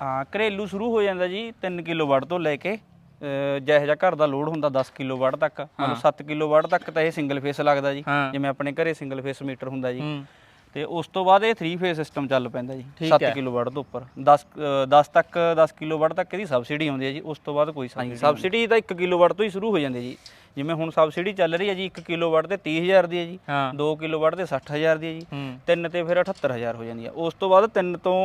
ਹਾਂ ਘਰੇਲੂ ਸ਼ੁਰੂ ਹੋ ਜਾਂਦਾ ਜੀ 3 ਕਿਲੋਵਾਟ ਤੋਂ ਲੈ ਕੇ ਜਿਹੋ ਜਿਹਾ ਘਰ ਦਾ ਲੋਡ ਹੁੰਦਾ 10 ਕਿਲੋਵਾਟ ਤੱਕ ਮਤਲਬ 7 ਕਿਲੋਵਾਟ ਤੱਕ ਤਾਂ ਇਹ ਸਿੰਗਲ ਫੇਸ ਲੱਗਦਾ ਜੀ। ਜਿਵੇਂ ਆਪਣੇ ਘਰੇ ਸਿੰਗਲ ਫੇਸ ਮੀਟਰ ਹੁੰਦਾ ਜੀ। ਤੇ ਉਸ ਤੋਂ ਬਾਅਦ ਇਹ 3 ਫੇਸ ਸਿਸਟਮ ਚੱਲ ਪੈਂਦਾ ਜੀ ਠੀਕ 7 ਹੈ। ਕਿਲੋਵਾਟ ਤੋਂ ਉੱਪਰ। 10 ਅ, 10 ਤੱਕ 10 ਕਿਲੋਵਾਟ ਤੱਕ ਇਹਦੀ ਸਬਸਿਡੀ ਆਉਂਦੀ ਹੈ ਜੀ ਉਸ ਤੋਂ ਬਾਅਦ ਕੋਈ ਸਬਸਿਡੀ ਸਬਸਿਡੀ ਤਾਂ 1 ਕਿਲੋਵਾਟ ਤੋਂ ਹੀ ਸ਼ੁਰੂ ਹੋ ਜਾਂਦੀ ਹੈ ਜੀ। ਜਿਵੇਂ ਹੁਣ ਸਬਸਿਡੀ ਚੱਲ ਰਹੀ ਹੈ ਜੀ 1 ਕਿਲੋਵਾਟ ਤੇ 30000 ਦੀ ਹੈ ਜੀ ਹਾਂ। 2 ਕਿਲੋਵਾਟ ਤੇ 60000 ਦੀ ਹੈ ਜੀ ਹੂੰ। ਤਿੰਨ ਤੇ ਫਿਰ 78000 ਹੋ ਜਾਂਦੀ ਹੈ। ਉਸ ਤੋਂ ਬਾਅਦ ਤਿੰਨ ਤੋਂ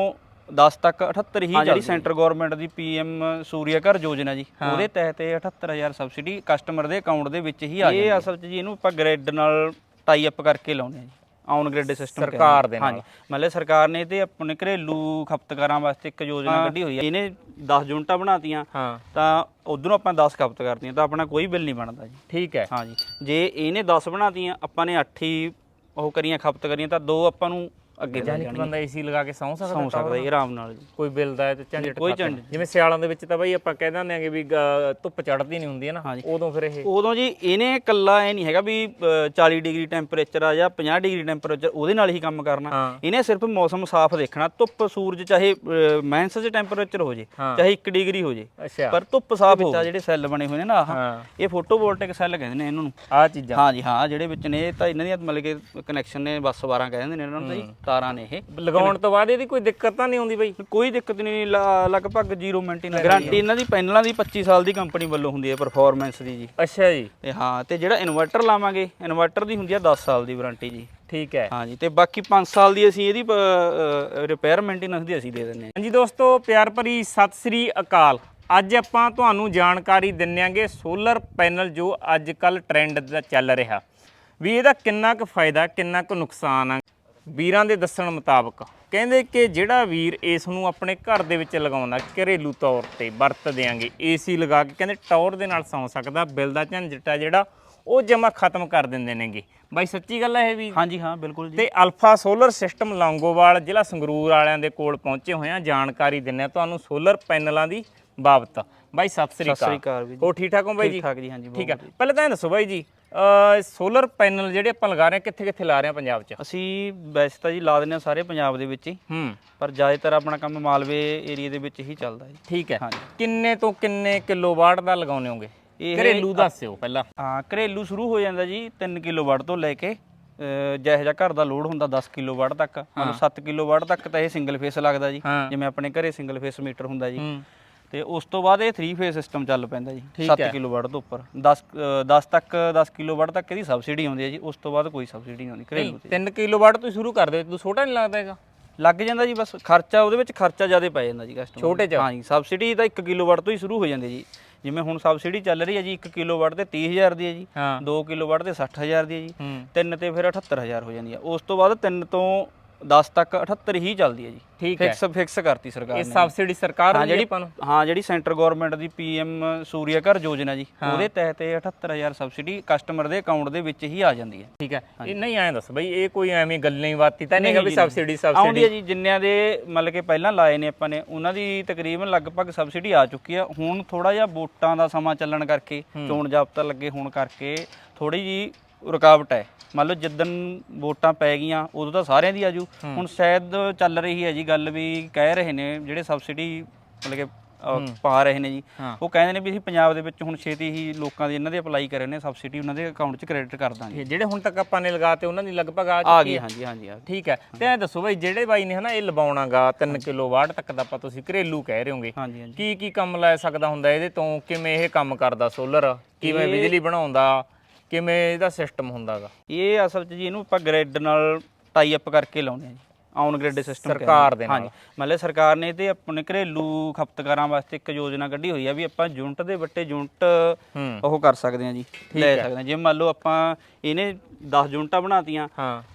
10 ਤੱਕ 78 ਹੀ ਜਿਹੜੀ ਸੈਂਟਰ ਗਵਰਨਮੈਂਟ ਦੀ ਪੀਐਮ ਸੂਰਿਆ ਘਰ ਯੋਜਨਾ ਜੀ ਉਹਦੇ ਤਹਿਤ ਇਹ 78000 ਸਬਸਿਡੀ ਕਸਟਮਰ ਦੇ ਅਕਾਊਂਟ ਦੇ ਵਿੱਚ ਹੀ ਆ ਜਾਂਦੀ ਹੈ। ਇਹ ਅਸਲ 'ਚ ਜੀ ਇਹਨੂੰ ਆਪਾਂ ਗ੍ਰਿਡ ਨਾਲ ਟਾਈ ਅਪ ਕਰਕੇ ਲਾਉਂਦੇ ਆ ਜੀ ਆਨ ਗ੍ਰਿਡ ਸਿਸਟਮ ਸਰਕਾਰ ਦੇ ਨਾਲ। ਮਤਲਬ ਸਰਕਾਰ ਨੇ ਤੇ ਆਪਣੇ ਘਰੇਲੂ ਖਪਤਕਾਰਾਂ ਵਾਸਤੇ ਇੱਕ ਯੋਜਨਾ ਕੱਢੀ ਹੋਈ ਹੈ। ਇਹਨੇ 10 ਯੂਨਿਟਾਂ ਬਣਾਤੀਆਂ ਹਾਂ। ਤਾਂ ਉਧਰੋਂ ਆਪਾਂ 10 ਖਪਤ ਕਰਤੀਆਂ ਤਾਂ ਆਪਣਾ ਕੋਈ ਬਿੱਲ ਨਹੀਂ ਬਣਦਾ ਜੀ। ਠੀਕ ਹੈ। ਹਾਂਜੀ ਜੇ। ਇਹਨੇ 10 ਬਣਾਤੀਆਂ ਆਪਾਂ ਨੇ 8 ਹੀ ਉਹ ਕਰੀਆਂ ਖਪਤ ਕਰੀਆਂ ਤਾਂ ਦੋ ਆਪਾਂ ਨੂੰ ਅੱਗੇ ਕਿ ਜਾਣਗੇ ਬੰਦਾ ਏਸੀ ਲਗਾ ਕੇ ਸੌਂ ਸਕਦਾ ਸੌਂ ਸਕਦਾ ਜੀ ਆਰਾਮ ਨਾਲ ਜੀ। ਕੋਈ ਬਿੱਲ ਦਾ ਤੇ ਝੰਡਟ ਕੋਈ। ਝੰਡਟ ਜਿਵੇਂ ਸਿਆਲਾਂ ਦੇ ਵਿੱਚ ਤਾਂ ਬਈ ਆਪਾਂ ਕਹਿ ਦਿੰਦੇ ਆਂਗੇ ਵੀ ਧੁੱਪ ਚੜ੍ਹਦੀ ਨਹੀਂ ਹੁੰਦੀ ਹੈ ਨਾ। ਉਦੋਂ ਫਿਰ ਇਹ ਉਦੋਂ ਜੀ ਇਹਨੇ ਕੱਲਾ ਇਹ ਨਹੀਂ ਹੈਗਾ ਵੀ ਅ, 40 ਡਿਗਰੀ ਟੈਂਪਰੇਚਰ ਆ ਜਾਂ 50 ਡਿਗਰੀ ਟੈਂਪਰੇਚਰ ਉਹਦੇ ਨਾਲ ਹੀ ਕੰਮ ਕਰਨਾ। ਇਹਨੇ ਸਿਰਫ ਮੌਸਮ ਸਾਫ਼ ਦੇਖਣਾ ਧੁੱਪ ਸੂਰਜ ਚਾਹੇ ਮਾਈਨਸ ਚ ਟੈਂਪਰੇਚਰ ਹੋ ਜੇ। ਚਾਹੇ 1 ਡਿਗਰੀ ਹੋ ਜੇ ਪਰ ਧੁੱਪ ਸਾਫ਼ ਹੋ ਜਿਹੜੇ ਸੈੱਲ ਬਣੇ ਹੋਏ ਨੇ ਨਾ ਆਹ ਇਹ ਫੋਟੋਵੋਲਟਿਕ ਸੈੱਲ ਕਹਿੰਦੇ ਨੇ ਇਹਨਾਂ। ਨੂੰ ਆ ਚੀਜ਼ਾਂ। ਹਾਂ ਜੀ ਹਾਂ ਜਿਹੜੇ ਵਿੱਚ ਨੇ ਇਹ ਤਾਂ ਇਹਨਾਂ ਦੀਆਂ ਮਤਲਬ ਕਿ ਕਨੈਕਸ਼ਨ ਨੇ ਬੱਸ 12 ਕਹਿੰਦੇ ਨੇ ਇਹਨਾਂ ਨੂੰ ਤਾਂ ਜੀ। ਤਾਰਾਂ ਨੇ ਇਹ। ਲਗਾਉਣ ਤੋਂ ਬਾਅਦ ਇਹਦੀ ਕੋਈ ਦਿੱਕਤ ਤਾਂ ਨਹੀਂ ਆਉਂਦੀ ਬਈ? ਕੋਈ ਦਿੱਕਤ ਨਹੀਂ ਲ- ਲਗਭਗ ਜ਼ੀਰੋ ਮੇਨਟੇਨੈਂਸ ਗਾਰੰਟੀ ਇਹਨਾਂ ਦੀ ਪੈਨਲਾਂ ਦੀ 25 ਸਾਲ ਦੀ ਕੰਪਨੀ ਵੱਲੋਂ ਹੁੰਦੀ ਹੈ ਪਰਫਾਰਮੈਂਸ ਦੀ ਜੀ। ਅੱਛਾ ਜੀ। ਤੇ ਹਾਂ ਤੇ ਜਿਹੜਾ ਇਨਵਰਟਰ ਲਾਵਾਂਗੇ ਇਨਵਰਟਰ ਦੀ ਹੁੰਦੀ ਆ 10 ਸਾਲ ਦੀ ਵਾਰੰਟੀ ਜੀ। ਠੀਕ ਹੈ। ਹਾਂ ਜੀ ਤੇ ਬਾਕੀ 5 ਸਾਲ ਦੀ ਅਸੀਂ ਇਹਦੀ ਰਿਪੇਅਰ ਮੇਨਟੇਨੈਂਸ ਦੀ ਅਸੀਂ ਦੇ ਦਿੰਨੇ ਹਾਂਜੀ ਦੋਸਤੋ ਪਿਆਰ ਭਰੀ ਸਤਿ ਸ੍ਰੀ ਅਕਾਲ। ਅੱਜ ਆਪਾਂ ਤੁਹਾਨੂੰ ਜਾਣਕਾਰੀ ਦਿੰਨੇਾਂਗੇ ਸੋਲਰ ਪੈਨਲ ਜੋ ਅੱਜ ਕੱਲ ਟ੍ਰੈਂਡ ਦਾ ਚੱਲ ਰਿਹਾ। ਵੀ ਇਹਦਾ ਕਿੰਨਾ ਕੁ ਫਾਇਦਾ ਕਿੰਨਾ ਕੁ ਨੁਕਸਾਨ ਆ। ਵੀਰਾਂ ਦੇ ਦੱਸਣ ਮੁਤਾਬਕ ਕਹਿੰਦੇ ਕਿ ਜਿਹੜਾ ਵੀਰ ਇਸ ਨੂੰ ਆਪਣੇ ਘਰ ਦੇ ਵਿੱਚ ਲਗਾਉਂਦਾ ਘਰੇਲੂ ਤੌਰ ਤੇ ਵਰਤ ਦਿਆਂਗੇ। ਏਸੀ ਲਗਾ ਕੇ ਕਹਿੰਦੇ ਟੌਰ ਦੇ ਨਾਲ ਸੌਂ ਸਕਦਾ ਬਿੱਲ ਦਾ ਝੰਜਟ ਆ ਜਿਹੜਾ ਉਹ ਜਮਾ ਖਤਮ ਕਰ ਦਿੰਦੇ ਨੇਗੇ। ਬਾਈ ਸੱਚੀ ਗੱਲ ਹੈ ਇਹ ਵੀ? ਹਾਂ ਜੀ ਹਾਂ ਬਿਲਕੁਲ ਜੀ। ਤੇ ਅਲਫਾ ਸੋਲਰ ਸਿਸਟਮ ਲੌਂਗੋਵਾਲ ਜ਼ਿਲ੍ਹਾ ਸੰਗਰੂਰ ਵਾਲਿਆਂ ਦੇ ਕੋਲ ਪਹੁੰਚੇ ਹੋਏ ਆ। ਜਾਣਕਾਰੀ ਦਿੰਨੇ ਤੁਹਾਨੂੰ ਸੋਲਰ ਪੈਨਲਾਂ ਦੀ ਬਾਬਤ। ਬਾਈ ਸਤਿ ਸ੍ਰੀ ਸਤਿ ਸ੍ਰੀ ਅਕਾਲ। ਅਕਾਲ ਜੀ। ਹੋ ਠੀਕ ਠਾਕ ਹੋ ਬਾਈ ਜੀ? ਠੀਕ ਠਾਕ ਜੀ ਹਾਂ ਜੀ ਠੀਕ ਆ। ਪਹਿਲਾਂ ਤਾਂ ਇਹ ਦੱਸੋ ਬਾਈ ਜੀ ਸੋਲਰ ਪੈਨਲ ਜਿਹੜੇ ਆਪਾਂ ਲਗਾ ਰਹੇ ਆ ਕਿੱਥੇ ਕਿੱਥੇ ਲਾ ਰਹੇ ਆ ਪੰਜਾਬ 'ਚ? ਅਸੀਂ ਵੈਸੇ ਤਾਂ ਜੀ ਲਾ ਦਿੰਨੇ ਆ ਸਾਰੇ ਪੰਜਾਬ ਦੇ ਵਿੱਚ ਹੀ। ਹੂੰ। ਪਰ ਜ਼ਿਆਦਾਤਰ ਆਪਣਾ ਕੰਮ ਮਾਲਵੇ ਏਰੀਆ ਦੇ ਵਿੱਚ ਹੀ ਚੱਲਦਾ ਜੀ। ਠੀਕ ਹੈ। ਹਾਂਜੀ। ਕਿੰਨੇ ਤੋਂ ਕਿੰਨੇ ਕਿਲੋਵਾਟ ਦਾ ਲਗਾਉਨੇ ਹੋਗੇ? ਇਹ ਘਰੇਲੂ ਦੱਸਿਓ ਪਹਿਲਾਂ। ਹਾਂ ਘਰੇਲੂ ਸ਼ੁਰੂ ਹੋ ਜਾਂਦਾ ਜੀ 3 ਕਿਲੋਵਾਟ ਤੋਂ ਲੈ ਕੇ ਅਹ, ਜਿਹੋ ਜਿਹਾ ਘਰ ਦਾ ਲੋਡ ਹੁੰਦਾ 10 ਕਿਲੋਵਾਟ ਤੱਕ ਮਤਲਬ 7 ਕਿਲੋਵਾਟ ਤੱਕ ਤਾਂ ਇਹ ਸਿੰਗਲ ਫੇਸ ਲੱਗਦਾ ਜੀ। ਹਾਂ। ਜਿਵੇਂ ਆਪਣੇ ਘਰੇ ਸਿੰਗਲ ਫੇਸ ਮੀਟਰ ਹੁੰਦਾ ਜੀ। ਹੂੰ। ਤੇ ਉਸ ਤੋਂ ਬਾਅਦ ਇਹ 3 ਫੇਸ ਸਿਸਟਮ ਚੱਲ ਪੈਂਦਾ ਜੀ ਠੀਕ 7 ਹੈ। ਕਿਲੋਵਾਟ ਤੋਂ ਉੱਪਰ। 10 ਅ, 10 ਤੱਕ 10 ਕਿਲੋਵਾਟ ਤੱਕ ਇਹਦੀ ਸਬਸਿਡੀ ਆਉਂਦੀ ਹੈ ਜੀ ਉਸ ਤੋਂ ਬਾਅਦ ਕੋਈ ਸਬਸਿਡੀ ਨਹੀਂ ਆਉਂਦੀ ਘਰੇਲੂ ਤੇ 3 ਕਿਲੋਵਾਟ ਤੋਂ ਸ਼ੁਰੂ ਕਰ ਦਿਓ ਤੂੰ ਛੋਟਾ ਨਹੀਂ ਲੱਗਦਾ ਹੈਗਾ। ਲੱਗ ਜਾਂਦਾ ਜੀ ਬਸ ਖਰਚਾ ਉਹਦੇ ਵਿੱਚ ਖਰਚਾ ਜ਼ਿਆਦਾ ਪੈ ਜਾਂਦਾ ਜੀ ਕਸਟਮਰ ਛੋਟੇ 'ਚ? ਹਾਂ ਜੀ ਸਬਸਿਡੀ ਤਾਂ 1 ਕਿਲੋਵਾਟ ਤੋਂ ਹੀ ਸ਼ੁਰੂ ਹੋ ਜਾਂਦੀ ਹੈ ਜੀ। ਜਿਵੇਂ ਹੁਣ ਸਬਸਿਡੀ ਚੱਲ ਰਹੀ ਹੈ ਜੀ 1 ਕਿਲੋਵਾਟ ਤੇ 30000 ਦੀ ਹੈ ਜੀ ਹਾਂ। 2 ਕਿਲੋਵਾਟ ਤੇ 60000 ਦੀ ਹੈ ਜੀ ਹੂੰ। ਤਿੰਨ ਤੇ ਫਿਰ 78000 ਹੋ ਜਾਂਦੀ ਹੈ। ਉਸ ਤੋਂ ਬਾਅਦ ਤਿੰਨ ਤੋਂ 10 ਤੱਕ 78 ਹੀ ਚੱਲਦੀ ਹੈ ਜੀ। ਠੀਕ ਹੈ। ਫਿਕਸ ਫਿਕਸ ਕਰਤੀ ਸਰਕਾਰ ਇਹ ਨੇ। ਸਬਸਿਡੀ ਸਰਕਾਰ ਹਾਂ ਜਿਹੜੀ ਜਿਹੜੀ ਆਪਾਂ ਨੂੰ ਹਾਂ ਜਿਹੜੀ ਸੈਂਟਰ ਗਵਰਨਮੈਂਟ ਦੀ ਪੀਐਮ ਸੂਰਿਆ ਘਰ ਯੋਜਨਾ ਜੀ ਉਹਦੇ ਤਹਿਤ ਇਹ 78000 ਸਬਸਿਡੀ ਕਸਟਮਰ ਦੇ ਅਕਾਊਂਟ ਦੇ ਵਿੱਚ ਹੀ ਆ ਜਾਂਦੀ ਹੈ। ਠੀਕ ਹੈ। ਇਹ ਨਹੀਂ ਐਂ ਦੱਸ ਬਈ ਇਹ ਕੋਈ ਐਵੇਂ ਗੱਲਾਂ ਹੀ ਬਾਤੀ ਤਾਂ ਨਹੀਂ ਹੈਗਾ ਵੀ ਜੀ, ਨਹੀਂ। ਸਬਸਿਡੀ ਆਉਂਦੀ ਸਬਸਿਡੀ ਹੈ ਜੀ ਜਿੰਨਿਆਂ ਦੇ ਮਤਲਬ ਕਿ ਪਹਿਲਾਂ ਲਾਏ ਨੇ ਆਪਾਂ ਨੇ ਉਹਨਾਂ ਦੀ ਤਕਰੀਬਨ ਲਗਭਗ ਸਬਸਿਡੀ ਆ ਚੁੱਕੀ ਆ ਹੁਣ ਥੋੜਾ ਜਿਹਾ ਵੋਟਾਂ ਦਾ ਸਮਾਂ ਚੱਲਣ ਕਰਕੇ ਚੋਣ ਜਾਬਤਾ ਲੱਗੇ ਹੋਣ ਕਰਕੇ ਥੋੜੀ ਜੀ ਰੁਕਾਵਟ ਹੈ। ਮੰਨ ਲਓ ਜਿੱਦਣ ਵੋਟਾਂ ਪੈ ਗਈਆਂ ਉਦੋਂ ਤਾਂ ਸਾਰਿਆਂ ਦੀ ਆਜੂ ਹੁਣ ਸ਼ਾਇਦ ਚੱਲ ਰਹੀ ਹੈ ਜੀ ਗੱਲ ਵੀ ਕਹਿ ਰਹੇ ਨੇ ਜਿਹੜੇ ਸਬਸਿਡੀ ਮਤਲਬ ਕਿ ਅਹ, ਪਾ ਰਹੇ ਨੇ ਜੀ। ਉਹ ਕਹਿੰਦੇ ਨੇ ਵੀ ਅਸੀਂ ਪੰਜਾਬ ਦੇ ਵਿੱਚ ਹੁਣ ਛੇਤੀ ਹੀ ਲੋਕਾਂ ਦੇ ਇਹਨਾਂ ਦੇ ਅਪਲਾਈ ਕਰ ਰਹੇ ਨੇ ਸਬਸਿਡੀ ਉਹਨਾਂ ਦੇ ਅਕਾਊਂਟ 'ਚ ਕ੍ਰੈਡਿਟ ਕਰ ਦਾਂਗੇ। ਇਹ ਜਿਹੜੇ ਹੁਣ ਤੱਕ ਆਪਾਂ ਨੇ ਲਗਾਤੇ ਉਹਨਾਂ ਦੀ ਲਗਭਗ ਆ ਆ ਚੁੱਕੀ ਹੈ। ਹਾਂਜੀ ਹਾਂਜੀ ਆ ਗਈ। ਠੀਕ ਹੈ। ਤੇ ਐ ਦੱਸੋ ਬਈ ਜਿਹੜੇ ਬਾਈ ਨੇ ਹਨਾ ਇਹ ਲਵਾਉਣਾਗਾ 3 ਕਿਲੋਵਾਟ ਤੱਕ ਦਾ ਆਪਾਂ ਤੁਸੀਂ ਘਰੇਲੂ ਕਹਿ ਰਹੇ ਹੋਗੇ। ਹਾਂਜੀ ਹਾਂਜੀ। ਕੀ ਕੀ ਕੰਮ ਲੈ ਸਕਦਾ ਹੁੰਦਾ ਇਹਦੇ ਤੋਂ? ਕਿਵੇਂ ਇਹ ਕੰਮ ਕਰਦਾ ਸੋਲਰ ਕਿਵੇਂ ਬਿਜਲੀ ਬਣਾਉਂਦਾ? ਕਿਵੇਂ ਇਹਦਾ ਸਿਸਟਮ ਹੁੰਦਾਗਾ? ਇਹ ਅਸਲ 'ਚ ਜੀ ਇਹਨੂੰ ਆਪਾਂ ਗ੍ਰਿਡ ਨਾਲ ਟਾਈ ਅਪ ਕਰਕੇ ਲਾਉਂਦੇ ਆ ਜੀ ਆਨ ਗ੍ਰਿਡ ਸਿਸਟਮ ਸਰਕਾਰ ਦੇ ਨਾਲ। ਹਾਂਜੀ ਮਤਲਬ ਸਰਕਾਰ ਨੇ ਤੇ ਆਪਣੇ ਘਰੇਲੂ ਖਪਤਕਾਰਾਂ ਵਾਸਤੇ ਇੱਕ ਯੋਜਨਾ ਕੱਢੀ ਹੋਈ ਆ ਵੀ ਆਪਾਂ ਯੂਨਿਟ ਦੇ ਵੱਟੇ ਯੂਨਿਟ ਹੂੰ। ਉਹ ਕਰ ਸਕਦੇ ਆ ਜੀ ਲੈ ਸਕਦੇ ਆ। ਜੇ ਮੰਨ ਲਓ ਆਪਾਂ ਇਹਨੇ 10 ਯੂਨਿਟਾਂ ਬਣਾਤੀਆਂ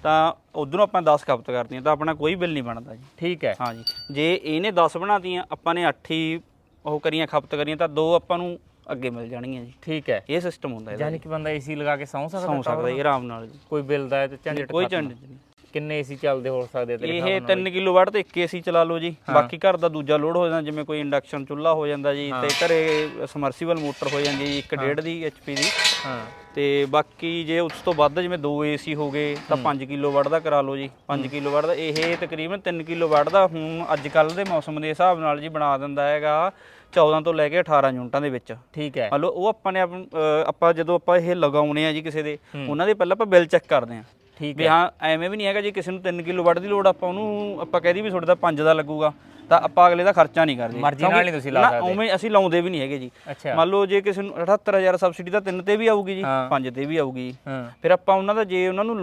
ਤਾਂ ਉਧਰੋਂ ਆਪਾਂ 10 ਖਪਤ ਕਰਤੀਆਂ ਤਾਂ ਆਪਣਾ ਕੋਈ ਬਿੱਲ ਨਹੀਂ ਬਣਦਾ ਜੀ। ਠੀਕ ਹੈ। ਹਾਂਜੀ ਜੇ ਇਹਨੇ 10 ਬਣਾਤੀਆਂ ਆਪਾਂ ਨੇ 8 ਹੀ ਉਹ ਕਰੀਆਂ ਖਪਤ ਕਰੀਆਂ ਤਾਂ ਦੋ ਆਪਾਂ ਨੂੰ ਅੱਗੇ ਮਿਲ ਜਾਣਗੀਆਂ ਜੀ। ਠੀਕ ਹੈ ਇਹ ਸਿਸਟਮ ਹੁੰਦਾ ਇਹਦਾ ਯਾਨੀ ਕਿ ਬੰਦਾ ਏਸੀ ਲਗਾ ਕੇ ਸੌਂ ਸਕਦਾ ਸੌਂ ਸਕਦਾ ਜੀ ਆਰਾਮ ਨਾਲ ਜੀ। ਕੋਈ ਬਿੱਲ ਦਾ ਤੇ ਝੰਜਟ ਕੋਈ। ਝੰਡਟ ਨਹੀਂ। ਕਿੰਨੇ ਏਸੀ ਚੱਲਦੇ ਹੋ ਸਕਦੇ ਤੇਰੇ ਇਹ ਹਿਸਾਬ ਨਾਲ 3 ਕਿਲੋਵਾਟ ਤੇ 1 ਏਸੀ ਚਲਾ ਲਓ ਜੀ। ਬਾਕੀ ਘਰ ਦਾ ਦੂਜਾ ਲੋਡ ਹੋ ਜਾਂਦਾ ਜਿਵੇਂ ਕੋਈ ਇੰਡਕਸ਼ਨ ਚੁੱਲ੍ਹਾ ਹੋ ਜਾਂਦਾ ਜੀ ਤੇ ਘਰੇ ਸਮਰਸੀਬਲ ਮੋਟਰ ਹੋ ਜਾਂਦੀ ਜੀ 1.5 ਦੀ ਐਚਪੀ ਦੀ। ਹਾਂ। ਤੇ ਬਾਕੀ ਜੇ ਉਸ ਤੋਂ ਵੱਧ ਜਿਵੇਂ 2 ਏਸੀ ਹੋ ਗਏ ਤਾਂ 5 ਕਿਲੋਵਾਟ ਦਾ ਕਰਾ ਲਓ ਜੀ। 5 ਕਿਲੋਵਾਟ ਦਾ ਇਹ ਤਕਰੀਬਨ 3 ਕਿਲੋਵਾਟ ਦਾ ਹੁਣ ਅੱਜ ਕੱਲ ਦੇ ਮੌਸਮ ਦੇ ਹਿਸਾਬ ਨਾਲ ਜੀ ਬਣਾ ਦਿੰਦਾ ਹੈਗਾ 14 ਤੋਂ ਲੈ ਕੇ 18 ਯੂਨਿਟਾਂ ਦੇ ਵਿੱਚ। ਠੀਕ ਹੈ। ਮੰਨ ਲਓ ਉਹ ਆਪਾਂ ਨੇ ਆਪ- ਜਦੋਂ ਆਪਾਂ ਇਹ ਲਗਾਉਣੇ ਆ ਜੀ ਕਿਸੇ ਦੇ ਉਹਨਾਂ ਦੇ ਪਹਿਲਾਂ ਆਪਾਂ ਬਿੱਲ ਚੈੱਕ ਕਰਦੇ ਆ। ਵੀ ਹਾਂ। ਐਵੇਂ ਵੀ ਨਹੀਂ ਹੈਗਾ ਜੀ ਕਿਸੇ ਨੂੰ 3 ਕਿਲੋਵਾਟ ਦੀ ਲੋੜ ਆਪਾਂ ਉਹਨੂੰ ਆਪਾਂ ਕਹਿ ਦੀ ਵੀ ਤੁਹਾਡੇ ਦਾ 5 ਦਾ ਲੱਗੂਗਾ ਤਾਂ ਆਪਾਂ ਅਗਲੇ ਦਾ ਖਰਚਾ ਨਹੀਂ ਕਰਦੇ। ਮਰਜ਼ੀ ਨਾਲ ਨਹੀਂ ਤੁਸੀਂ ਲਾ ਸਕਦੇ। ਉਵੇਂ ਅਸੀਂ ਲਾਉਂਦੇ ਵੀ ਨਹੀਂ ਹੈਗੇ ਜੀ। ਮੰਨ ਲਓ ਜੇ ਕਿਸੇ ਨੂੰ 78000 ਸਬਸਿਡੀ ਤਾਂ 3 ਤੇ ਵੀ ਆਊਗੀ ਜੀ ਹਾਂ। 5 ਤੇ ਵੀ ਆਊਗੀ। ਫਿਰ ਆਪਾਂ ਉਹਨਾਂ ਦਾ ਜੇ ਉਹਨਾਂ ਨੂੰ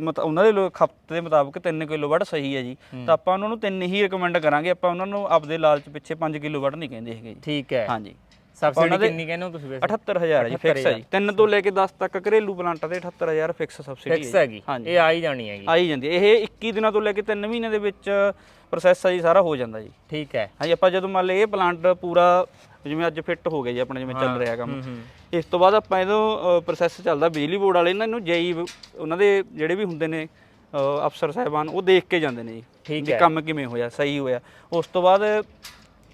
ਮਤ- ਉਹਨਾਂ ਦੇ ਖਪਤ ਦੇ ਮੁਤਾਬਕ 3 ਕਿਲੋਵਾਟ ਸਹੀ ਹੈ ਜੀ ਤਾਂ ਆਪਾਂ ਉਹਨਾਂ ਨੂੰ ਤਿੰਨ ਹੀ ਰეკਮੈਂਡ ਕਰਾਂਗੇ ਆਪਾਂ ਉਹਨਾਂ ਨੂੰ ਆਪਦੇ ਲਾਲਚ ਪਿੱਛੇ 5 ਕਿਲੋਵਾਟ ਨਹੀਂ ਕਹਿੰਦੇ ਹੈਗੇ ਜੀ। ਠੀਕ ਹੈ। ਹਾਂਜੀ। ਸਬਸਿਡੀ ਕਿੰਨੀ ਕਹਿੰਦੇ ਹੋ ਤੁਸੀਂ ਵੈਸੇ? 78000 ਹੈ ਜੀ ਫਿਕਸ ਹੈ ਜੀ। 3 ਤੋਂ ਲੈ ਕੇ 10 ਤੱਕ ਘਰੇਲੂ ਪਲਾਂਟਾਂ ਤੇ 78000 ਫਿਕਸ ਸਬਸਿਡੀ ਫਿਕਸ ਹੈਗੀ ਹਾਂਜੀ। ਇਹ ਆ ਹੀ ਜਾਣੀ ਹੈਗੀ ਜਾਂਦੀ ਹੈ। ਇਹ 21 ਦਿਨਾਂ ਤੋਂ ਲੈ ਕੇ 3 ਮਹੀਨੇ ਦੇ ਵਿੱਚ ਪ੍ਰੋਸੈਸ ਹੈ ਜੀ ਸਾਰਾ ਹੋ ਜਾਂਦਾ ਜੀ। ਠੀਕ ਹੈ। ਹਾਂਜੀ ਆਪਾਂ ਜਦੋਂ ਮੰਨ ਲਏ ਇਹ ਪਲਾਂਟ ਪੂਰਾ ਜਿਵੇਂ ਅੱਜ ਫਿੱਟ ਹੋ ਗਿਆ ਜੀ ਆਪਣਾ ਜਿਵੇਂ ਚੱਲ ਰਿਹਾ ਕੰਮ। ਹੂੰ ਹੂੰ। ਇਸ ਤੋਂ ਬਾਅਦ ਆਪਾਂ ਇਹਦੋਂ ਪ੍ਰੋਸੈਸ ਚੱਲਦਾ ਬਿਜਲੀ ਬੋਰਡ ਵਾਲੇ ਇਹਨਾਂ ਨੂੰ ਜੇਈ ਉਹਨਾਂ ਦੇ ਜਿਹੜੇ ਵੀ ਹੁੰਦੇ ਨੇ ਅਫਸਰ ਸਾਹਿਬਾਨ ਉਹ ਦੇਖ ਕੇ ਜਾਂਦੇ ਨੇ ਜੀ ਠੀਕ ਵੀ ਕੰਮ ਕਿਵੇਂ ਹੋਇਆ ਸਹੀ ਹੋਇਆ। ਉਸ ਤੋਂ ਬਾਅਦ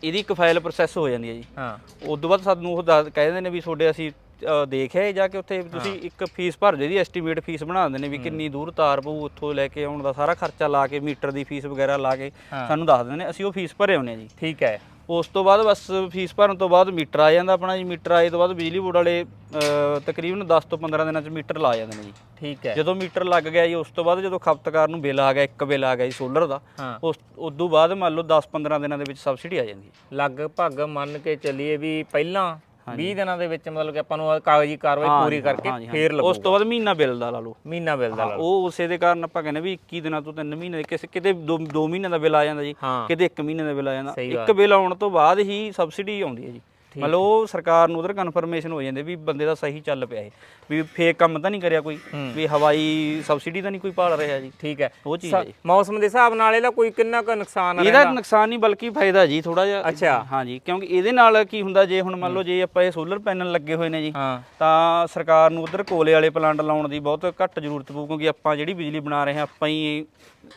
ਇਹਦੀ ਇੱਕ ਫਾਈਲ ਪ੍ਰੋਸੈਸ ਹੋ ਜਾਂਦੀ ਹੈ ਜੀ। ਹਾਂ। ਉਸ ਤੋਂ ਬਾਅਦ ਸਾਨੂੰ ਉਹ ਦੱਸ- ਕਹਿ ਦਿੰਦੇ ਨੇ ਵੀ ਤੁਹਾਡੇ ਅਸੀਂ ਅ, ਦੇਖਿਆ ਜਾ ਕੇ ਉੱਥੇ ਤੁਸੀਂ ਇੱਕ ਫੀਸ ਭਰ ਜਿਹਦੀ ਐਸਟੀਮੇਟ ਫੀਸ ਬਣਾ ਦਿੰਦੇ ਨੇ ਵੀ ਕਿੰਨੀ ਦੂਰ ਤਾਰ ਪਊ ਉੱਥੋਂ ਲੈ ਕੇ ਆਉਣ ਦਾ ਸਾਰਾ ਖਰਚਾ ਲਾ ਕੇ ਮੀਟਰ ਦੀ ਫੀਸ ਵਗੈਰਾ ਲਾ ਕੇ ਹਾਂ। ਸਾਨੂੰ ਦੱਸ ਦਿੰਦੇ ਨੇ ਅਸੀਂ ਉਹ ਫੀਸ ਭਰੇ ਆਉਂਦੇ ਹਾਂ ਜੀ। ਠੀਕ ਹੈ। ਉਸ ਤੋਂ ਬਾਅਦ ਬਸ ਫੀਸ ਭਰਨ ਤੋਂ ਬਾਅਦ ਮੀਟਰ ਆ ਜਾਂਦਾ ਆਪਣਾ ਜੀ। ਮੀਟਰ ਆਏ ਤੋਂ ਬਾਅਦ ਬਿਜਲੀ ਬੋਰਡ ਵਾਲੇ ਅ, ਤਕਰੀਬਨ 10 ਤੋਂ 15 ਦਿਨਾਂ ਚ ਮੀਟਰ ਲਾ ਜਾਂਦੇ ਨੇ ਜੀ। ਠੀਕ ਹੈ। ਜਦੋਂ ਮੀਟਰ ਲੱਗ ਗਿਆ ਜੀ ਉਸ ਤੋਂ ਬਾਅਦ ਜਦੋਂ ਖਪਤਕਾਰ ਨੂੰ ਬਿੱਲ ਆ ਗਿਆ ਇੱਕ ਬਿੱਲ ਆ ਗਿਆ ਜੀ ਸੋਲਰ ਦਾ ਹਾਂ। ਉਸ ਤੋਂ ਬਾਅਦ ਮੰਨ ਲਓ 10-15 ਦਿਨਾਂ ਦੇ ਵਿੱਚ ਸਬਸਿਡੀ ਆ ਜਾਂਦੀ ਹੈ। ਲਗਭਗ ਮੰਨ ਕੇ ਚੱਲੀਏ ਵੀ ਪਹਿਲਾਂ 20 ਦਿਨਾਂ ਦੇ ਵਿੱਚ ਮਤਲਬ ਕਿ ਆਪਾਂ ਨੂੰ ਕਾਗਜ਼ੀ ਕਾਰਵਾਈ ਪੂਰੀ ਕਰਕੇ। ਫੇਰ ਉਸ ਲੱਗੂ ਤੋਂ ਬਾਅਦ ਮਹੀਨਾ ਬਿੱਲ ਦਾ ਲਾ ਲਓ। ਮਹੀਨਾ ਬਿੱਲ ਦਾ ਲਾ ਲਓ। ਉਹ ਉਸੇ ਦੇ ਕਾਰਨ ਆਪਾਂ ਕਹਿੰਦੇ ਵੀ 21 ਦਿਨਾਂ ਤੋਂ 3 ਮਹੀਨੇ ਦੇ ਕਿਸੇ ਕਿਤੇ 2 ਮਹੀਨੇ ਦਾ ਬਿੱਲ ਆ ਜਾਂਦਾ ਜੀ ਕਿਤੇ 1 ਮਹੀਨੇ ਦਾ ਬਿੱਲ ਆ ਜਾਂਦਾ। ਇੱਕ ਬਿੱਲ ਆਉਣ ਤੋਂ ਬਾਅਦ ਹੀ ਸਬਸਿਡੀ ਆਉਂਦੀ ਹੈ ਜੀ। ਮਤਲਬ ਉਹ ਸਰਕਾਰ ਨੂੰ ਉਧਰ ਕਨਫਰਮੇਸ਼ਨ ਹੋ ਜਾਂਦੀ ਵੀ ਬੰਦੇ ਦਾ ਸਹੀ ਚੱਲ ਪਿਆ ਇਹ ਵੀ ਫੇਕ ਕੰਮ ਤਾਂ ਨਹੀਂ ਕਰਿਆ ਕੋਈ ਵੀ ਹਵਾਈ ਸਬਸਿਡੀ ਤਾਂ ਨਹੀਂ ਕੋਈ ਭਾਲ ਰਿਹਾ ਜੀ। ਠੀਕ ਹੈ। ਉਹ ਚੀਜ਼ ਹੈ ਮੌਸਮ ਦੇ ਹਿਸਾਬ ਨਾਲ ਇਹਦਾ ਕੋਈ ਕਿੰਨਾ ਕੁ ਨੁਕਸਾਨ ਆ ਇਹਦਾ ਨੁਕਸਾਨ ਨਹੀਂ ਬਲਕਿ ਫਾਇਦਾ ਜੀ ਥੋੜਾ ਜਿਹਾ। ਅੱਛਾ। ਹਾਂਜੀ ਕਿਉਂਕਿ ਇਹਦੇ ਨਾਲ ਕੀ ਹੁੰਦਾ ਜੇ ਹੁਣ ਮੰਨ ਲਓ ਜੇ ਆਪਾਂ ਇਹ ਸੋਲਰ ਪੈਨਲ ਲੱਗੇ ਹੋਏ ਨੇ ਜੀ ਹਾਂ। ਤਾਂ ਸਰਕਾਰ ਨੂੰ ਉਧਰ ਕੋਲੇ ਵਾਲੇ ਪਲਾਂਟ ਲਾਉਣ ਦੀ ਬਹੁਤ ਘੱਟ ਜ਼ਰੂਰਤ ਪਊ ਕਿਉਂਕਿ ਆਪਾਂ ਜਿਹੜੀ ਬਿਜਲੀ ਬਣਾ ਰਹੇ ਹਾਂ ਆਪਾਂ ਹੀ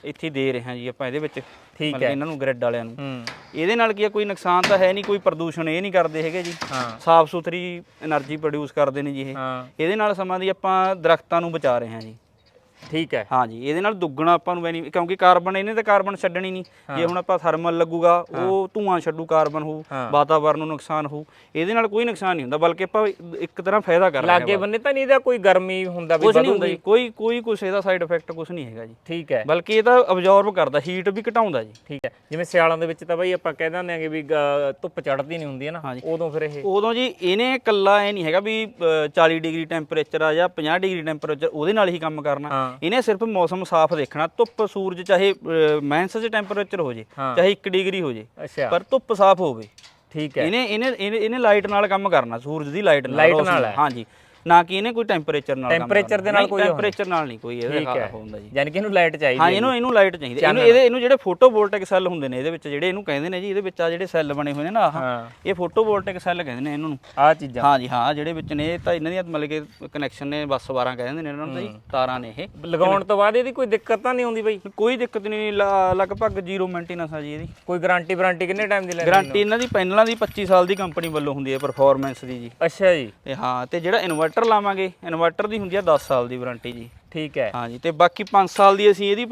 ਇੱਥੇ ਦੇ ਰਹੇ ਹਾਂ ਜੀ ਆਪਾਂ ਇਹਦੇ ਵਿੱਚ ਠੀਕ ਹੈ। ਇਹਨਾਂ ਨੂੰ ਗ੍ਰਿਡ ਵਾਲਿਆਂ ਨੂੰ। ਇਹਦੇ ਨਾਲ ਕੀ ਆ ਕੋਈ ਨੁਕਸਾਨ ਤਾਂ ਹੈ ਨਹੀਂ ਕੋਈ ਪ੍ਰਦੂਸ਼ਣ ਇਹ ਨਹੀਂ ਕਰਦੇ ਹੈਗੇ ਜੀ। ਸਾਫ਼ ਸੁਥਰੀ એનર્ਜੀ ਪ੍ਰੋਡਿਊਸ ਕਰਦੇ ਨੇ ਜੀ ਇਹ। ਇਹਦੇ ਨਾਲ ਸਮਾਂ ਦੀ ਆਪਾਂ ਦਰਖਤਾਂ ਨੂੰ ਬਚਾ ਰਹੇ ਹਾਂ ਜੀ। ਠੀਕ ਹੈ। ਹਾਂਜੀ ਇਹਦੇ ਨਾਲ ਦੁੱਗਣਾ ਆਪਾਂ ਨੂੰ ਬੈਨੀ ਕਿਉਂਕਿ ਕਾਰਬਨ ਇਹਨੇ ਤਾਂ ਕਾਰਬਨ ਛੱਡਣੀ ਨਹੀਂ। ਜੇ ਹੁਣ ਆਪਾਂ ਥਰਮਲ ਲੱਗੂਗਾ ਉਹ ਧੂਆਂ ਛੱਡੂ ਕਾਰਬਨ ਹੋਊ ਹਾਂ। ਵਾਤਾਵਰਨ ਨੂੰ ਨੁਕਸਾਨ ਹੋਊ। ਇਹਦੇ ਨਾਲ ਕੋਈ ਨੁਕਸਾਨ ਨਹੀਂ ਹੁੰਦਾ ਬਲਕਿ ਆਪਾਂ ਇੱਕ ਤਰ੍ਹਾਂ ਫਾਇਦਾ ਕਰ ਰਹੇ ਹਾਂ ਲਾਗੇ ਬੰਨੇ ਤਾਂ ਨਹੀਂ ਇਹਦਾ ਕੋਈ ਗਰਮੀ ਹੁੰਦਾ ਵੀ ਨਹੀਂ ਹੁੰਦਾ ਕੋਈ ਕੋਈ ਕੁਛ ਇਹਦਾ ਸਾਈਡ ਇਫੈਕਟ ਕੁਝ ਨਹੀਂ ਹੈਗਾ ਜੀ। ਠੀਕ ਹੈ। ਬਲਕਿ ਇਹ ਤਾਂ ਅਬਜ਼ੌਰਬ ਕਰਦਾ ਹੀਟ ਵੀ ਘਟਾਉਂਦਾ ਜੀ। ਠੀਕ ਹੈ। ਜਿਵੇਂ ਸਿਆਲਾਂ ਦੇ ਵਿੱਚ ਤਾਂ ਬਈ ਆਪਾਂ ਕਹਿ ਦਿੰਦੇ ਆਂਗੇ ਵੀ ਧੁੱਪ ਚੜ੍ਹਦੀ ਨਹੀਂ ਹੁੰਦੀ ਹੈ ਨਾ ਹਾਂਜੀ। ਉਦੋਂ ਫਿਰ ਇਹ ਉਦੋਂ ਜੀ ਇਹਨੇ ਇਕੱਲਾ ਇਹ ਨਹੀਂ ਹੈਗਾ ਵੀ ਅ, 40 ਡਿਗਰੀ ਟੈਂਪਰੇਚਰ ਆ ਜਾਂ 50 ਡਿਗਰੀ ਟੈਂਪਰੇਚਰ ਉਹਦੇ ਨਾਲ ਹੀ ਕੰਮ ਕਰਨਾ। ਇਹਨੇ ਸਿਰਫ ਮੌਸਮ ਸਾਫ਼ ਦੇਖਣਾ ਧੁੱਪ ਸੂਰਜ ਚਾਹੇ ਮਾਈਨਸ 'ਚ ਟੈਂਪਰੇਚਰ ਹੋ ਜੇ। ਚਾਹੇ 1 ਡਿਗਰੀ ਹੋ ਜੇ ਪਰ ਧੁੱਪ ਸਾਫ਼ ਹੋਵੇ। ਠੀਕ ਹੈ। ਇਹਨੇ ਇਹਨੇ ਇਹਨੇ ਲਾਈਟ ਨਾਲ ਕੰਮ ਕਰਨਾ ਸੂਰਜ ਦੀ ਲਾਈਟ ਨਾਲ। ਹਾਂਜੀ। ਨਾ ਕਿ ਇਹਨੇ ਕੋਈ ਟੈਂਪਰੇਚਰ ਨਾਲ Temperature ਦੇ ਨਾਲ ਕੋਈ ਟੈਂਪਰੇਚਰ ਨਾਲ ਨਹੀਂ ਕੋਈ ਇਹਦਾ ਹੈ। ਹੁੰਦਾ ਜੀ। ਯਾਨੀ ਕਿ ਇਹਨੂੰ ਲਾਈਟ ਚਾਹੀਦੀ ਹਾਂ ਇਹਨੂੰ ਇਹਨੂੰ ਲਾਈਟ ਚਾਹੀਦੀ ਇਹਨੂੰ ਇਹਦੇ ਇਹਨੂੰ ਜਿਹੜੇ ਫੋਟੋ ਵੋਲਟਿਕ ਸੈੱਲ ਹੁੰਦੇ ਨੇ ਇਹਦੇ ਵਿੱਚ ਜਿਹੜੇ ਇਹਨੂੰ ਕਹਿੰਦੇ ਨੇ ਜੀ ਇਹਦੇ ਵਿੱਚ ਆ ਜਿਹੜੇ ਸੈੱਲ ਬਣੇ ਹੋਏ ਨੇ ਨਾ ਆਹ ਇਹ ਫੋਟੋ ਵੋਲਟਿਕ ਸੈੱਲ ਕਹਿੰਦੇ ਨੇ ਇਹਨਾਂ। ਨੂੰ ਆਹ ਚੀਜ਼ਾਂ। ਹਾਂ ਜੀ ਹਾਂ ਜਿਹੜੇ ਵਿੱਚ ਨੇ ਇਹ ਤਾਂ ਇਹਨਾਂ ਦੀਆਂ ਮਤਲਬ ਕਿ ਕਨੈਕਸ਼ਨ ਨੇ ਬਸ 12 ਕਹਿੰਦੇ ਨੇ ਇਹਨਾਂ ਨੂੰ ਜੀ ਤਾਰਾਂ ਨੇ ਇਹ। ਲਗਾਉਣ ਤੋਂ ਬਾਅਦ ਇਹਦੀ ਕੋਈ ਦਿੱਕਤ ਤਾਂ ਨਹੀਂ ਆਉਂਦੀ ਬਈ? ਕੋਈ ਦਿੱਕਤ ਨਹੀਂ ਲਗਭਗ ਜ਼ੀਰੋ ਮੇਨਟੇਨੈਂਸ ਆ ਜੀ ਇਹਦੀ। ਕੋਈ ਗਾਰੰਟੀ ਵਾਰੰਟੀ ਕਿੰਨੇ ਟਾਈਮ ਦੀ ਲੈਣੀ ਗਾਰੰਟੀ ਇਹਨਾਂ? ਦੀ ਪੈਨਲਾਂ ਦੀ 25 ਸਾਲ ਦੀ ਕੰਪਨੀ ਵੱਲੋਂ ਹੁੰਦੀ ਹੈ ਪਰਫਾਰਮੈਂਸ ਦੀ ਜੀ। ਅੱਛਾ ਜੀ। ਤੇ ਹਾਂ ਤੇ ਜਿਹੜਾ ਇਨਵਰਟਰ ਲਾਵਾਂਗੇ। ਇਨਵਰਟਰ ਦੀ ਹੁੰਦੀ ਆ 10 ਸਾਲ ਦੀ ਵਾਰੰਟੀ ਜੀ। ਠੀਕ ਹੈ। ਹਾਂ ਜੀ ਤੇ ਬਾਕੀ 5 ਸਾਲ ਦੀ ਅਸੀਂ ਇਹਦੀ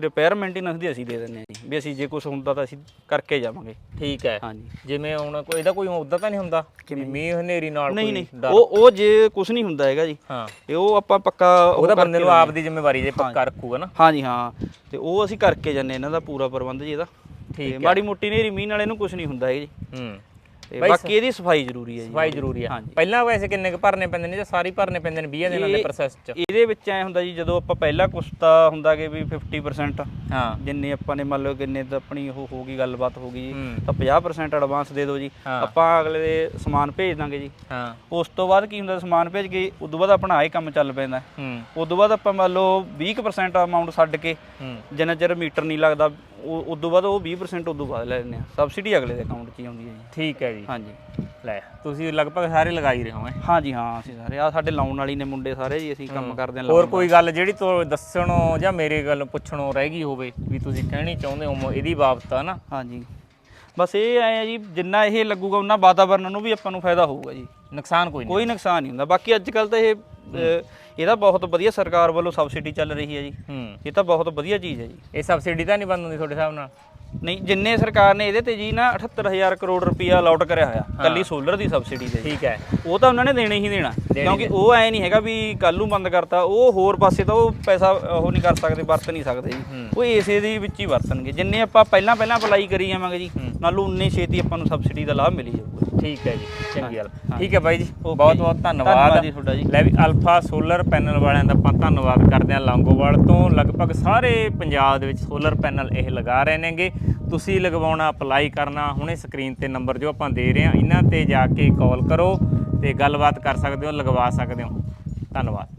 ਰਿਪੇਅਰ ਮੇਨਟੇਨੈਂਸ ਦੀ ਅਸੀਂ ਦੇ ਦਿੰਦੇ ਹਾਂ ਜੀ। ਵੀ ਅਸੀਂ ਜੇ ਕੁਝ ਹੁੰਦਾ ਤਾਂ ਅਸੀਂ ਕਰਕੇ ਜਾਵਾਂਗੇ। ਠੀਕ ਹੈ। ਹਾਂ ਜੀ ਜਿਵੇਂ ਹੁਣ ਕੋਈ ਇਹਦਾ ਕੋਈ ਮੁੱਦਾ ਤਾਂ ਨਹੀਂ ਹੁੰਦਾ? ਮੀਂਹ ਹਨੇਰੀ ਨਾਲ ਨਹੀਂ ਕੋਈ ਨਹੀਂ। ਉਹ ਉਹ ਜੇ ਕੁਝ ਨਹੀਂ ਹੁੰਦਾ ਹੈਗਾ ਜੀ। ਹਾਂ। ਇਹ ਉਹ ਆਪਾਂ ਪੱਕਾ ਉਹ ਉਹਦਾ ਬੰਦੇ ਨੂੰ ਆਪ ਦੀ ਜ਼ਿੰਮੇਵਾਰੀ ਜੇ ਪੱਕਾ ਰੱਖੂਗਾ ਨਾ। ਹਾਂ ਜੀ ਹਾਂ। ਤੇ ਉਹ ਅਸੀਂ ਕਰਕੇ ਜਾਂਦੇ ਇਹਨਾਂ ਦਾ ਪੂਰਾ ਪ੍ਰਬੰਧ ਜੀ ਇਹਦਾ। ਠੀਕ ਤੇ ਮਾੜੀ ਮੋਟੀ ਨੇਰੀ ਮੀਂਹ ਨਾਲ ਇਹਨੂੰ ਕੁਝ ਨਹੀਂ ਹੁੰਦਾ ਹੈਗਾ ਜੀ। ਹੂੰ। ਤੇ ਬਾਕੀ ਇਹਦੀ ਸਫ਼ਾਈ ਜ਼ਰੂਰੀ ਹੈ ਜੀ। ਸਫ਼ਾਈ ਜ਼ਰੂਰੀ ਆ ਹਾਂਜੀ। ਪਹਿਲਾਂ ਵੈਸੇ ਕਿੰਨੇ ਕੁ ਭਰਨੇ ਪੈਂਦੇ ਨੇ ਜਾਂ ਸਾਰੀ ਭਰਨੇ ਪੈਂਦੇ ਨੇ 20 ਦਿਨਾਂ ਦੇ ਇਹ- ਪ੍ਰੋਸੈਸ 'ਚ? ਇਹਦੇ ਵਿੱਚ ਐ ਹੁੰਦਾ ਜੀ ਜਦੋਂ ਆਪਾਂ ਪਹਿਲਾ ਕੁਸਤਾ ਹੁੰਦਾ ਕਿ ਵੀ 50% ਹਾਂ। ਜਿੰਨੇ ਆਪਾਂ ਨੇ ਮੰਨ ਲਓ ਕਿੰਨੇ ਤਾਂ ਆਪਣੀ ਉਹ ਹੋ ਗਈ ਗੱਲਬਾਤ ਹੋ ਗਈ ਜੀ ਹੂੰ। ਤਾਂ 50% ਐਡਵਾਂਸ ਦੇ ਦਿਓ ਜੀ। ਹਾਂ। ਆਪਾਂ ਅਗਲੇ ਦੇ ਸਮਾਨ ਭੇਜ ਦਾਂਗੇ ਜੀ। ਹਾਂ। ਉਸ ਤੋਂ ਬਾਅਦ ਕੀ ਹੁੰਦਾ ਸਮਾਨ ਭੇਜ ਕੇ ਉਸ ਤੋਂ ਬਾਅਦ ਆਪਣਾ ਹੀ ਕੰਮ ਚੱਲ ਪੈਂਦਾ। ਹੂੰ। ਉਸ ਤੋਂ ਬਾਅਦ ਆਪਾਂ ਮੰਨ ਲਓ 20% ਅਮਾਉਂਟ ਛੱਡ ਕੇ ਹੂੰ। ਜਿੰਨਾ ਚਿਰ ਮੀਟਰ ਨਹੀਂ ਲੱਗਦਾ ਉਹ ਉਦੋਂ ਬਾਅਦ ਉਹ 20% ਉਦੋਂ ਬਾਅਦ ਲੈ ਲੈਂਦੇ ਆ। ਸਬਸਿਡੀ ਅਗਲੇ ਦੇ ਅਕਾਊਂਟ 'ਚ ਹੀ ਆਉਂਦੀ ਹੈ ਜੀ। ਠੀਕ ਹੈ ਜੀ। ਹਾਂਜੀ। ਲੈ ਤੁਸੀਂ ਲਗਭਗ ਸਾਰੇ ਲਗਾਈ ਰਹੇ ਹੋ ਹੈਂ? ਹਾਂਜੀ ਹਾਂ ਅਸੀਂ ਸਾਰੇ। ਆ ਸਾਡੇ ਲਾਉਣ ਵਾਲੀ ਨੇ ਮੁੰਡੇ ਸਾਰੇ ਜੀ ਅਸੀਂ ਕੰਮ ਕਰਦੇ ਹਾਂ ਹੋਰ ਲਾਉਣ ਕੋਈ ਗੱਲ ਜਿਹੜੀ ਤੋਂ ਦੱਸਣੋਂ ਜਾਂ ਮੇਰੇ ਗੱਲ ਪੁੱਛਣੋਂ ਰਹਿ ਗਈ ਹੋਵੇ ਵੀ ਤੁਸੀਂ ਕਹਿਣੀ ਚਾਹੁੰਦੇ ਹੋ ਇਹਦੀ ਬਾਬਤ ਹੈ ਨਾ। ਹਾਂਜੀ। ਬਸ ਇਹ ਆਏ ਆ ਜੀ ਜਿੰਨਾ ਇਹ ਲੱਗੂਗਾ ਉਹਨਾਂ ਵਾਤਾਵਰਨ ਨੂੰ ਵੀ ਆਪਾਂ ਨੂੰ ਫਾਇਦਾ ਹੋਊਗਾ ਜੀ। ਨੁਕਸਾਨ ਕੋਈ ਨਹੀਂ ਕੋਈ ਨੁਕਸਾਨ ਨਹੀਂ ਹੁੰਦਾ। ਬਾਕੀ ਅੱਜ ਕੱਲ ਤਾਂ ਇਹ ਅ, ਇਹਦਾ ਬਹੁਤ ਵਧੀਆ ਸਰਕਾਰ ਵੱਲੋਂ ਸਬਸਿਡੀ ਚੱਲ ਰਹੀ ਹੈ ਜੀ। ਹੂੰ। ਇਹ ਤਾਂ ਬਹੁਤ ਵਧੀਆ ਚੀਜ਼ ਹੈ ਜੀ। ਇਹ ਸਬਸਿਡੀ ਤਾਂ ਨਹੀਂ ਬੰਦ ਹੁੰਦੀ ਤੁਹਾਡੇ ਹਿਸਾਬ ਨਾਲ? ਨਹੀਂ ਜਿੰਨੇ ਸਰਕਾਰ ਨੇ ਇਹਦੇ ਤੇ ਜੀ ਨਾ 78000 ਕਰੋੜ ਰੁਪਇਆ ਅਲਾਟ ਕਰਿਆ ਹੋਇਆ ਕੱਲੀ ਸੋਲਰ ਦੀ ਸਬਸਿਡੀ ਤੇ ਜੀ। ਠੀਕ ਹੈ। ਉਹ ਤਾਂ ਉਹਨਾਂ ਨੇ ਦੇਣਾ ਹੀ ਦੇਣਾ। ਕਿਉਂਕਿ ਉਹ ਐ ਨਹੀਂ ਹੈਗਾ ਵੀ ਕੱਲ ਨੂੰ ਬੰਦ ਕਰਤਾ ਉਹ ਹੋਰ ਪਾਸੇ ਤਾਂ ਉਹ ਪੈਸਾ ਉਹ ਨਹੀਂ ਕਰ ਸਕਦੇ ਵਰਤ ਨਹੀਂ ਸਕਦੇ ਜੀ। ਉਹ ਏਸੇ ਦੇ ਵਿੱਚ ਹੀ ਵਰਤਣਗੇ। ਜਿੰਨੇ ਆਪਾਂ ਪਹਿਲਾਂ ਪਹਿਲਾਂ ਅਪਲਾਈ ਕਰੀ ਜਾਵਾਂਗੇ ਜੀ ਨਾਲੋਂ ਉਨੇ ਛੇਤੀ ਆਪਾਂ ਨੂੰ ਸਬਸਿਡੀ ਦਾ ਲਾਭ ਮਿਲੀ ਜਾਊਗਾ। ਠੀਕ ਹੈ ਜੀ ਚੰਗੀ ਗੱਲ। ਠੀਕ ਹੈ ਬਾਈ ਜੀ ਬਹੁਤ। ਬਹੁਤ ਧੰਨਵਾਦ। ਧੰਨਵਾਦ ਜੀ ਤੁਹਾਡਾ ਜੀ। ਲੈ ਵੀ ਅਲਫਾ ਸੋਲਰ ਪੈਨਲ ਵਾਲਿਆਂ ਦਾ ਆਪਾਂ ਧੰਨਵਾਦ ਕਰਦੇ ਹਾਂ ਲੌਂਗੋਵਾਲ ਤੋਂ। ਲਗਭਗ ਸਾਰੇ ਪੰਜਾਬ ਦੇ ਵਿੱਚ ਸੋਲਰ ਪੈਨਲ ਇਹ ਲਗਾ ਰਹੇ ਨੇਗੇ। ਤੁਸੀਂ ਲਗਵਾਉਣਾ ਅਪਲਾਈ ਕਰਨਾ ਹੁਣੇ ਸਕਰੀਨ ਤੇ ਨੰਬਰ ਜੋ ਆਪਾਂ ਦੇ ਰਹੇ ਹਾਂ ਇਹਨਾਂ ਤੇ ਜਾ ਕੇ ਕਾਲ ਕਰੋ। ਤੇ ਗੱਲਬਾਤ ਕਰ ਸਕਦੇ ਹੋ ਲਗਵਾ ਸਕਦੇ ਹੋ। ਧੰਨਵਾਦ।